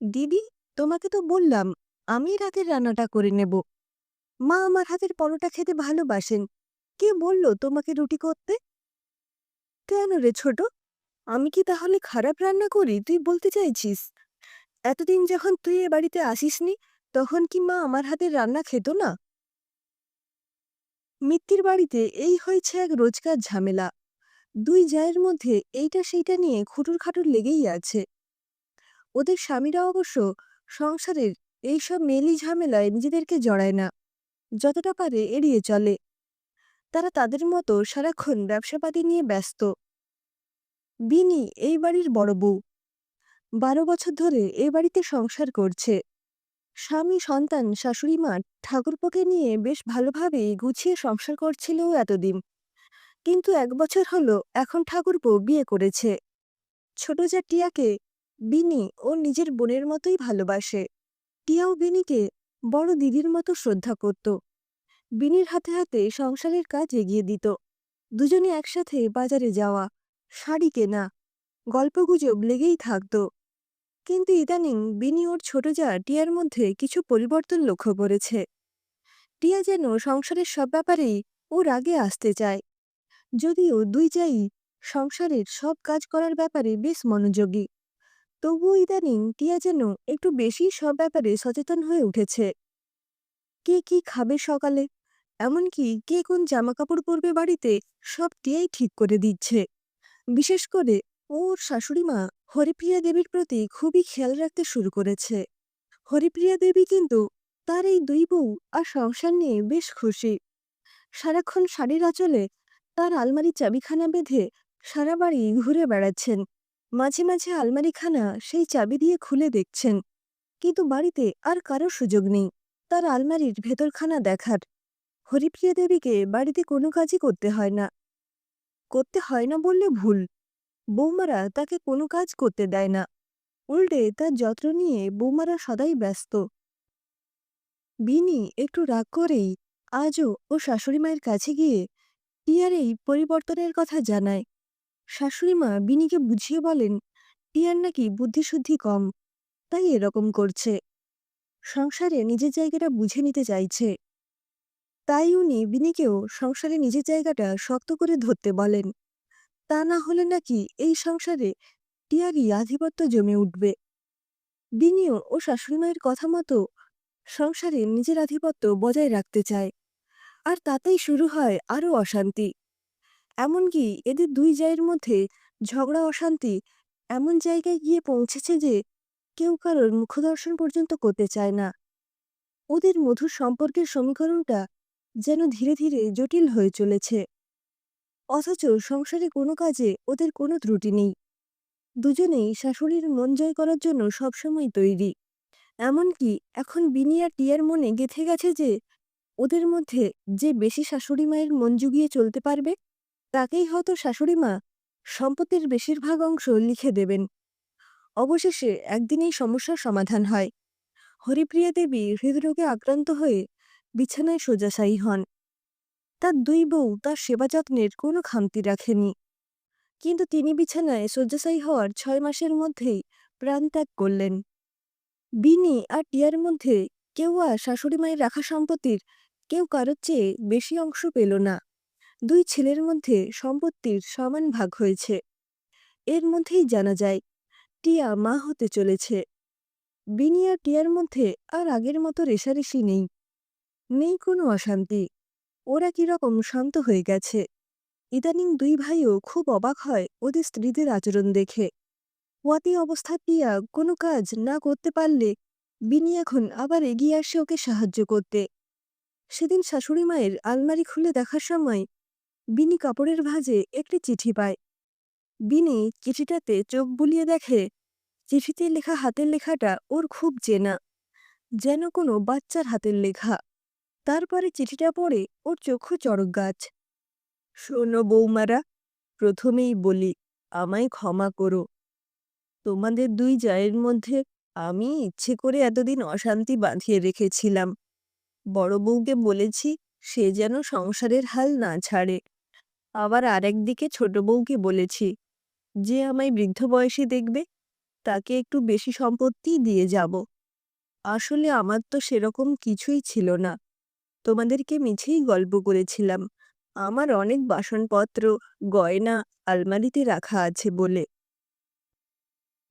দিদি, তোমাকে তো বললাম আমি রাতের রান্নাটা করে নেব। মা আমার হাতের পরোটা খেতে ভালোবাসেন। কে বলল তোমাকে রুটি করতে? কেন রে ছোট? আমি কি তাহলে খারাপ রান্না করি? তুই বলতে চাইছিস। এতদিন যখন তুই এ বাড়িতে আসিসনি, তখন কি মা আমার হাতের রান্না খেত না? মিত্তির বাড়িতে এই হয়েছে এক রোজকার ঝামেলা। দুই জায়ের মধ্যে এইটা সেইটা নিয়ে খুটুর খাটুর লেগেই আছে। ওদের স্বামীরা অবশ্য সংসারের এইসব মেলি ঝামেলায় নিজেদেরকে জড়ায় না, যতটা পারে এড়িয়ে চলে। তারা তাদের মতো সারাক্ষণ ব্যবসাপাতি নিয়ে ব্যস্ত। বিনি এই বাড়ির বড় বউ। বারো বছর ধরে এ বাড়িতে সংসার করছে। স্বামী, সন্তান, শাশুড়ি, মা ঠাকুরপোকে নিয়ে বেশ ভালোভাবেই গুছিয়ে সংসার করছিল এতদিন। কিন্তু এক বছর হলো এখন ঠাকুরপো বিয়ে করেছে। ছোট যা টিয়াকে বিনি ও নিজের বোনের মতোই ভালোবাসে। টিয়াও বিনিকে বড় দিদির মতো শ্রদ্ধা করত। বিনির হাতে হাতে সংসারের কাজ এগিয়ে দিত। দুজনে একসাথে বাজারে যাওয়া, শাড়ি কেনা, গল্পগুজব লেগেই থাকত। কিন্তু ইদানিং বিনি ওর ছোট যা টিয়ার মধ্যে কিছু পরিবর্তন লক্ষ্য করেছে। টিয়া যেন সংসারের সব ব্যাপারেই ওর আগে আসতে চায়। যদিও দুই যাই সংসারের সব কাজ করার ব্যাপারে বেশ মনোযোগী। তবুও ইদানিং টিয়া যেন একটু বেশি সব ব্যাপারে সচেতন হয়ে উঠেছে। কে কি খাবে সকালে? এমনকি কে কোন জামাকাপড় পরবে বাড়িতে? সব টিয়াই ঠিক করে দিচ্ছে। বিশেষ করে ওর শাশুড়িমা হরিপ্রিয়া দেবীর প্রতি খুবই খেয়াল রাখতে শুরু করেছে। হরিপ্রিয়া দেবী কিন্তু তার এই দুই বউ আর সংসার নিয়ে বেশ খুশি। সারাক্ষণ শাড়ির আঁচলে তার আলমারির চাবিখানা বেঁধে সারা বাড়ি ঘুরে বেড়াচ্ছেন। মাঝে মাঝে আলমারিখানা সেই চাবি দিয়ে খুলে দেখছেন। কিন্তু বাড়িতে আর কারও সুযোগ নেই। তার আলমারির ভেতরখানা দেখার। হরিপ্রিয়া দেবীকে বাড়িতে কোনো কাজই করতে হয় না। করতে হয় না বললে ভুল। বৌমারা তাকে কোনো কাজ করতে দেয় না। উল্টে তার যত্ন নিয়ে বৌমারা সদাই ব্যস্ত। বিনি একটু রাগ করেই আজও ও শাশুড়িমায়ের কাছে গিয়ে টিয়ার এই পরিবর্তনের কথা জানায়। শাশুড়িমা বিনিকে বুঝিয়ে বলেন টিয়ার নাকি বুদ্ধিশুদ্ধি কম, তাই এরকম করছে। সংসারে নিজের জায়গাটা বুঝে নিতে চাইছে। তাই উনি বিনিকেও সংসারে নিজের জায়গাটা শক্ত করে ধরতে বলেন। তা না হলে নাকি এই সংসারে টিয়ারই আধিপত্য জমে উঠবে। বিনিও ও শাশুড়িমায়ের কথা মতো সংসারে নিজের আধিপত্য বজায় রাখতে চায়। আর তাতেই শুরু হয় আরও অশান্তি। এমনকি এদের দুই জায়ের মধ্যে ঝগড়া, অশান্তি এমন জায়গায় গিয়ে পৌঁছেছে যে কেউ কারোর মুখদর্শন পর্যন্ত করতে চায় না। ওদের মধুর সম্পর্কের সমীকরণটা যেন ধীরে ধীরে জটিল হয়ে চলেছে। অথচ সংসারে কোনো কাজে ওদের কোনো ত্রুটি নেই। দুজনেই শাশুড়ির মন জয় করার জন্য সবসময় তৈরি। এমনকি এখন বিনি আর টিয়ার মনে গেঁথে গেছে যে ওদের মধ্যে যে বেশি শাশুড়ি মায়ের মন জুগিয়ে চলতে পারবে তাকেই হয়তো শাশুড়ি মা সম্পত্তির বেশিরভাগ অংশ লিখে দেবেন। অবশেষে একদিন এই সমস্যার সমাধান হয়। হরিপ্রিয়া দেবী হৃদরোগে আক্রান্ত হয়ে বিছানায় শয্যাশায়ী হন। তার দুই বউ তার সেবা যত্নের কোনো খামতি রাখেনি। কিন্তু তিনি বিছানায় শয্যাশায়ী হওয়ার ছয় মাসের মধ্যেই প্রাণত্যাগ করলেন। বিনি আর টিয়ার মধ্যে কেউ আর শাশুড়ি মায়ের রাখা সম্পত্তির কেউ কারোর চেয়ে বেশি অংশ পেল না। দুই ছেলের মধ্যে সম্পত্তির সমান ভাগ হয়েছে। এর মধ্যেই জানা যায়, টিয়া মা হতে চলেছে। বিনিয়া টিয়ার মধ্যে আর আগের মতো রেশারেশি নেই। নেই কোনো অশান্তি। ওরা কীরকম শান্ত হয়ে গেছে। ইদানিং দুই ভাইও খুব অবাক হয় ওদের স্ত্রীদের আচরণ দেখে। ওয়াতি অবস্থা টিয়া কোনো কাজ না করতে পারলে বিনি এখন আবার এগিয়ে আসে ওকে সাহায্য করতে। সেদিন শাশুড়ি মায়ের আলমারি খুলে দেখার সময় বিনি কাপড়ের ভাঁজে একটি চিঠি পায়। বিনি চিঠিটাতে চোখ বুলিয়ে দেখে, চিঠিতে লেখা হাতের লেখাটা ওর খুব চেনা, যেন কোনো বাচ্চার হাতের লেখা। তারপরে চিঠিটা পড়ে ওর চক্ষু চড়ক গাছ। শোনো বৌমারা, প্রথমেই বলি, আমায় ক্ষমা করো। তোমাদের দুই জায়ের মধ্যে আমি ইচ্ছে করে এতদিন অশান্তি বাঁধিয়ে রেখেছিলাম। বড় বউকে বলেছি, সে যেন সংসারের হাল না ছাড়ে। আবার আরেকদিকে ছোট বউকে বলেছি, যে আমায় বৃদ্ধ বয়সে দেখবে, তাকে একটু বেশি সম্পত্তি দিয়ে যাব। আসলে আমার তো সেরকম কিছুই ছিল না। তোমাদেরকে মিছেই গল্প করেছিলাম। আমার অনেক বাসনপত্র, গয়না, আলমারিতে রাখা আছে বলে।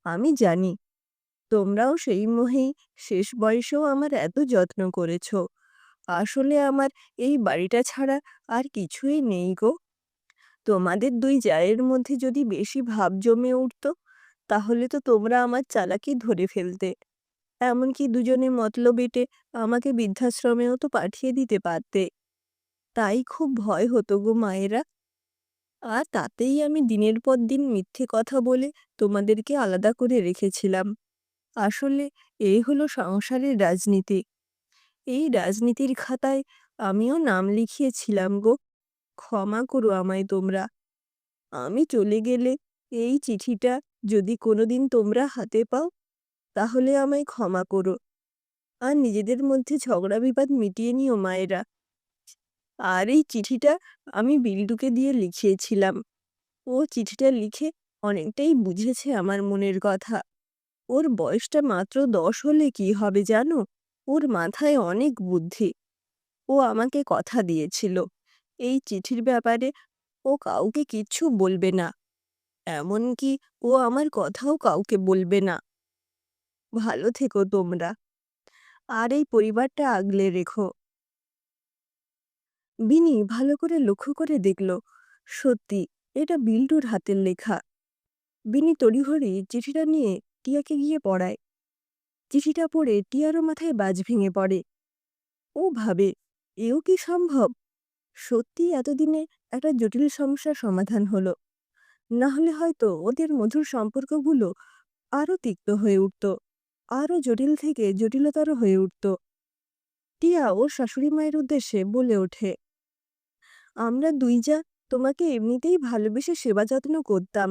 আমি জানি, তোমরাও সেই মোহেই শেষ বয়সেও আমার এত যত্ন করেছ। আসলে আমার এই বাড়িটা ছাড়া আর কিছুই নেই গো। তোমাদের দুই জায়ের মধ্যে যদি বেশি ভাব জমে উঠত, তাহলে তো তোমরা আমার চালাকি ধরে ফেলতে। এমনকি দুজনে মতলবেটে আমাকে বৃদ্ধাশ্রমেও তো পাঠিয়ে দিতে পারতে। তাই খুব ভয় হতো গো মায়েরা। আর তাতেই আমি দিনের পর দিন মিথ্যে কথা বলে তোমাদেরকে আলাদা করে রেখেছিলাম। আসলে এই হলো সংসারের রাজনীতি। এই রাজনীতির খাতায় আমিও নাম লিখিয়েছিলাম গো। ক্ষমা করো আমায় তোমরা। আমি চলে গেলে এই চিঠিটা যদি কোনোদিন তোমরা হাতে পাও, তাহলে আমায় ক্ষমা করো। আর নিজেদের মধ্যে ঝগড়া বিবাদ মিটিয়ে নিও মায়েরা। আর এই চিঠিটা আমি বিল্ডুকে দিয়ে লিখিয়েছিলাম। ও চিঠিটা লিখে অনেকটাই বুঝেছে আমার মনের কথা। ওর বয়সটা মাত্র দশ হলে কি হবে জানো? ওর মাথায় অনেক বুদ্ধি। ও আমাকে কথা দিয়েছিল। এই চিঠির ব্যাপারে ও কাউকে কিচ্ছু বলবে না। এমনকি ও আমার কথাও কাউকে বলবে না। ভালো থেকো তোমরা। আর এই পরিবারটা আগলে রেখো। বিনি ভালো করে লক্ষ্য করে দেখল, সত্যি এটা বিল্টুর হাতের লেখা। বিনি তড়িঘড়ি চিঠিটা নিয়ে টিয়াকে গিয়ে পড়ায়। চিঠিটা পড়ে টিয়ারও মাথায় বাজ ভেঙে পড়ে। ও ভাবে, এও কি সম্ভব? সত্যি এতদিনে একটা জটিল সমস্যার সমাধান হলো। না হলে হয়তো ওদের মধুর সম্পর্কগুলো আরও তিক্ত হয়ে উঠত আরও জটিল থেকে জটিলতর হয়ে উঠত। টিয়া ওর শাশুড়ি মায়ের উদ্দেশ্যে বলে ওঠে, আমরা দুই যা তোমাকে এমনিতেই ভালোবেসে সেবা যত্ন করতাম,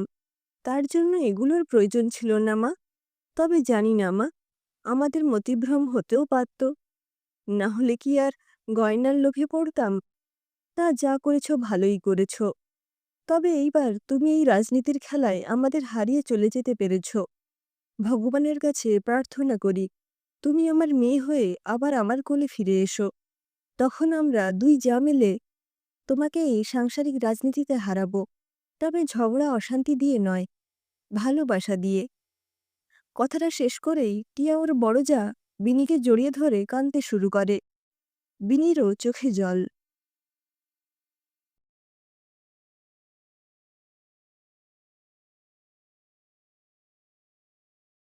তার জন্য এগুলোর প্রয়োজন ছিল না মা। তবে জানি না মা, আমাদের মতিভ্রম হতেও পারত। না হলে কি আর গয়নার লোভে পড়তাম? তা যা করেছ ভালোই করেছ। তবে এইবার তুমি এই রাজনীতির খেলায় আমাদের হারিয়ে চলে যেতে পেরেছ। ভগবানের কাছে প্রার্থনা করি, তুমি আমার মেয়ে হয়ে আবার আমার কোলে ফিরে এসো। তখন আমরা দুই যা মিলে তোমাকে এই সাংসারিক রাজনীতিতে হারাবো। তবে ঝগড়া অশান্তি দিয়ে নয়, ভালোবাসা দিয়ে। কথাটা শেষ করেই টিয়া ওর বড় যা বিনিকে জড়িয়ে ধরে কাঁদতে শুরু করে। বিনিরও চোখে জল।